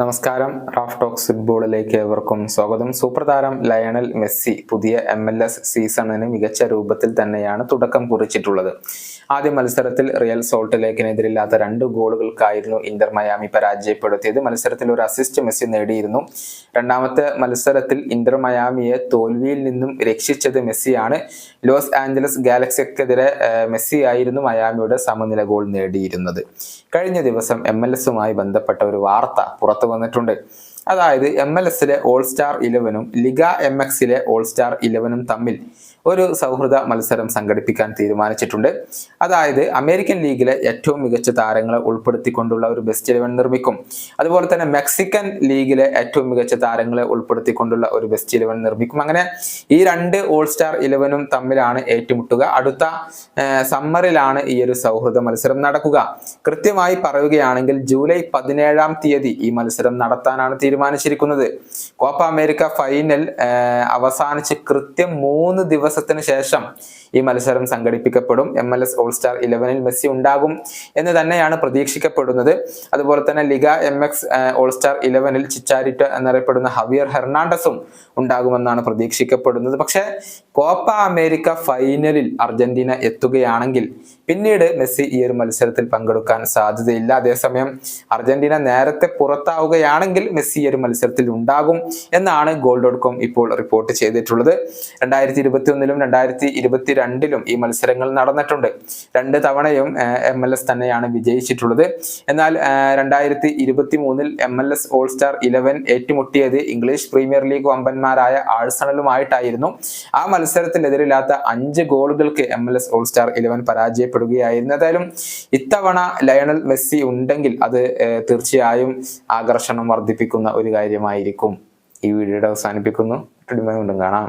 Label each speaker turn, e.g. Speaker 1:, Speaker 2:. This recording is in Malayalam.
Speaker 1: നമസ്കാരം. റാഫ് ടോക്സ് ഫുട്ബോളിലേക്ക് ഏവർക്കും സ്വാഗതം. സൂപ്പർ താരം ലയണൽ മെസ്സി പുതിയ എം എൽ എസ് സീസണിന് മികച്ച രൂപത്തിൽ തന്നെയാണ് തുടക്കം കുറിച്ചിട്ടുള്ളത്. ആദ്യ മത്സരത്തിൽ റിയൽ സോൾട്ട് ലേക്കിനെതിരില്ലാത്ത രണ്ട് ഗോളുകൾക്കായിരുന്നു ഇന്റർ മയാമി പരാജയപ്പെടുത്തിയത്. മത്സരത്തിൽ ഒരു അസിസ്റ്റ് മെസ്സി നേടിയിരുന്നു. രണ്ടാമത്തെ മത്സരത്തിൽ ഇന്റർ മയാമിയെ തോൽവിയിൽ നിന്നും രക്ഷിച്ചത് മെസ്സിയാണ്. ലോസ് ആഞ്ചലസ് ഗാലക്സിക്കെതിരെ മെസ്സി ആയിരുന്നു മയാമിയുടെ സമനില ഗോൾ നേടിയിരുന്നത്. കഴിഞ്ഞ ദിവസം എം എൽ എസുമായി ബന്ധപ്പെട്ട ഒരു വാർത്ത പുറത്തു വന്നിട്ടുണ്ട്. അതായത് എം എൽ എസിലെ ഓൾ സ്റ്റാർ ഇലവനും ലിഗ എം എക്സിലെ ഓൾ സ്റ്റാർ ഇലവനും തമ്മിൽ ഒരു സൗഹൃദ മത്സരം സംഘടിപ്പിക്കാൻ തീരുമാനിച്ചിട്ടുണ്ട്. അതായത് അമേരിക്കൻ ലീഗിലെ ഏറ്റവും മികച്ച താരങ്ങളെ ഉൾപ്പെടുത്തിക്കൊണ്ടുള്ള ഒരു ബെസ്റ്റ് ഇലവൻ നിർമ്മിക്കും. അതുപോലെ തന്നെ മെക്സിക്കൻ ലീഗിലെ ഏറ്റവും മികച്ച താരങ്ങളെ ഉൾപ്പെടുത്തിക്കൊണ്ടുള്ള ഒരു ബെസ്റ്റ് ഇലവൻ നിർമ്മിക്കും. അങ്ങനെ ഈ രണ്ട് ഓൾ സ്റ്റാർ ഇലവനും തമ്മിലാണ് ഏറ്റുമുട്ടുക. അടുത്ത സമ്മറിലാണ് ഈ ഒരു സൗഹൃദ മത്സരം നടക്കുക. കൃത്യമായി പറയുകയാണെങ്കിൽ ജൂലൈ പതിനേഴാം തീയതി ഈ മത്സരം നടത്താനാണ് തീരുമാനിച്ചിരിക്കുന്നത്. കോപ്പ അമേരിക്ക ഫൈനൽ അവസാനിച്ച് കൃത്യം മൂന്ന് ദിവസത്തിന് ശേഷം ഈ മത്സരം സംഘടിപ്പിക്കപ്പെടും. M L S all star ഇലവനിൽ മെസ്സി ഉണ്ടാകും എന്ന് തന്നെയാണ് പ്രതീക്ഷിക്കപ്പെടുന്നത്. അതുപോലെ തന്നെ Liga M X all star ഇലവനിൽ ചിച്ചാരിറ്റ എന്നറിയപ്പെടുന്ന ഹവിയർ ഹെർണാണ്ടസും ഉണ്ടാകുമെന്നാണ് പ്രതീക്ഷിക്കപ്പെടുന്നത്. പക്ഷേ കോപ്പ അമേരിക്ക ഫൈനലിൽ അർജന്റീന എത്തുകയാണെങ്കിൽ പിന്നീട് മെസ്സി ഈ ഒരു മത്സരത്തിൽ പങ്കെടുക്കാൻ സാധ്യതയില്ല. അതേസമയം അർജന്റീന നേരത്തെ പുറത്താവുകയാണെങ്കിൽ മെസ്സി ഈ ഒരു മത്സരത്തിൽ ഉണ്ടാകും എന്നാണ് ഗോൾ ഡോട്ട് കോം ഇപ്പോൾ റിപ്പോർട്ട് ചെയ്തിട്ടുള്ളത്. രണ്ടായിരത്തി ഇരുപത്തി ഒന്നിലും രണ്ടായിരത്തി ഇരുപത്തി രണ്ടിലും ഈ മത്സരങ്ങൾ നടന്നിട്ടുണ്ട്. രണ്ട് തവണയും എം എൽ എസ് തന്നെയാണ് വിജയിച്ചിട്ടുള്ളത്. എന്നാൽ രണ്ടായിരത്തി ഇരുപത്തി മൂന്നിൽ M L S all star eleven ഏറ്റുമുട്ടിയത് English Premier League വമ്പന്മാരായ ആഴ്സണലുമായിട്ടായിരുന്നു. ആ മത്സരത്തിനെതിരില്ലാത്ത അഞ്ച് ഗോളുകൾക്ക് M L S all star eleven പരാജയപ്പെടുകയായിരുന്നു ഏതായാലും ഇത്തവണ ലയണൽ മെസ്സി ഉണ്ടെങ്കിൽ അത് തീർച്ചയായും ആകർഷണം വർദ്ധിപ്പിക്കുന്ന ഒരു കാര്യമായിരിക്കും. ഈ വീഡിയോയുടെ അവസാനിപ്പിക്കുന്നു. കാണാം.